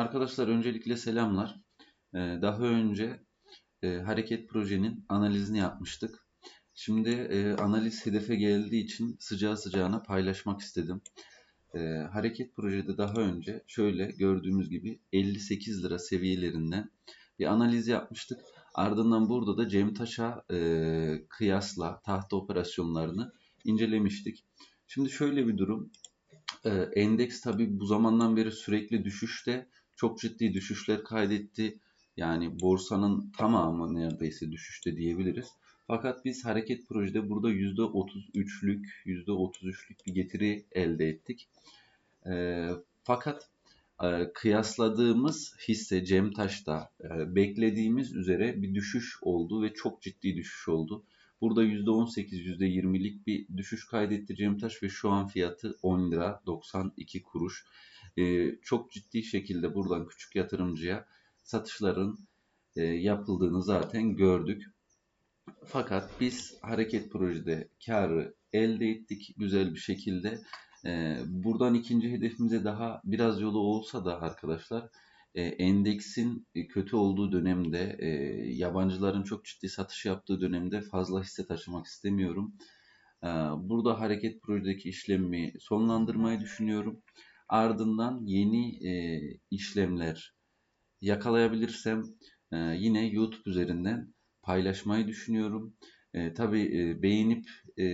Arkadaşlar öncelikle selamlar. Ee, Daha önce e, hareket projenin analizini yapmıştık. Şimdi e, analiz hedefe geldiği için sıcağı sıcağına paylaşmak istedim. Ee, hareket projede daha önce şöyle gördüğümüz gibi 58 lira seviyelerinden bir analiz yapmıştık. Ardından burada da Cem Taş'a e, kıyasla tahta operasyonlarını incelemiştik. Şimdi şöyle bir durum. Ee, endeks tabii bu zamandan beri sürekli düşüşte. Çok ciddi düşüşler kaydetti. Yani borsanın tamamı neredeyse düşüşte diyebiliriz. Fakat biz hareket projede burada %33'lük, %33'lük bir getiri elde ettik. Ee, fakat e, kıyasladığımız hisse Cemtaş'ta e, beklediğimiz üzere bir düşüş oldu ve çok ciddi düşüş oldu. Burada %18, %20'lik bir düşüş kaydetti Cemtaş ve şu an fiyatı 10 lira 92 kuruş. Ee, çok ciddi şekilde buradan küçük yatırımcıya satışların e, yapıldığını zaten gördük. Fakat biz hareket projede karı elde ettik güzel bir şekilde. Ee, buradan ikinci hedefimize daha biraz yolu olsa da arkadaşlar e, endeksin kötü olduğu dönemde, e, yabancıların çok ciddi satış yaptığı dönemde fazla hisse taşımak istemiyorum. Burada hareket projedeki işlemi sonlandırmayı düşünüyorum. Ardından yeni e, işlemler yakalayabilirsem e, yine YouTube üzerinden paylaşmayı düşünüyorum. E, tabii e, beğenip e,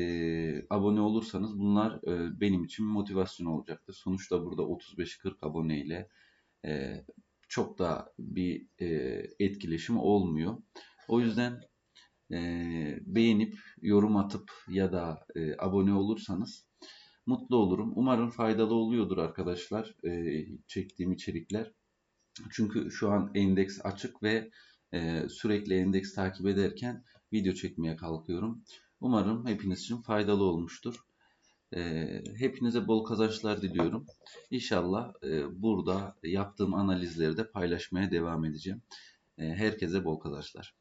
abone olursanız bunlar e, benim için motivasyon olacaktır. Sonuçta burada 35-40 aboneyle e, çok da bir e, etkileşim olmuyor. O yüzden e, beğenip yorum atıp ya da e, abone olursanız mutlu olurum. Umarım faydalı oluyordur arkadaşlar e, çektiğim içerikler. Çünkü şu an endeks açık ve e, sürekli endeks takip ederken video çekmeye kalkıyorum. Umarım hepiniz için faydalı olmuştur. E, hepinize bol kazançlar diliyorum. İnşallah e, burada yaptığım analizleri de paylaşmaya devam edeceğim. E, herkese bol kazançlar.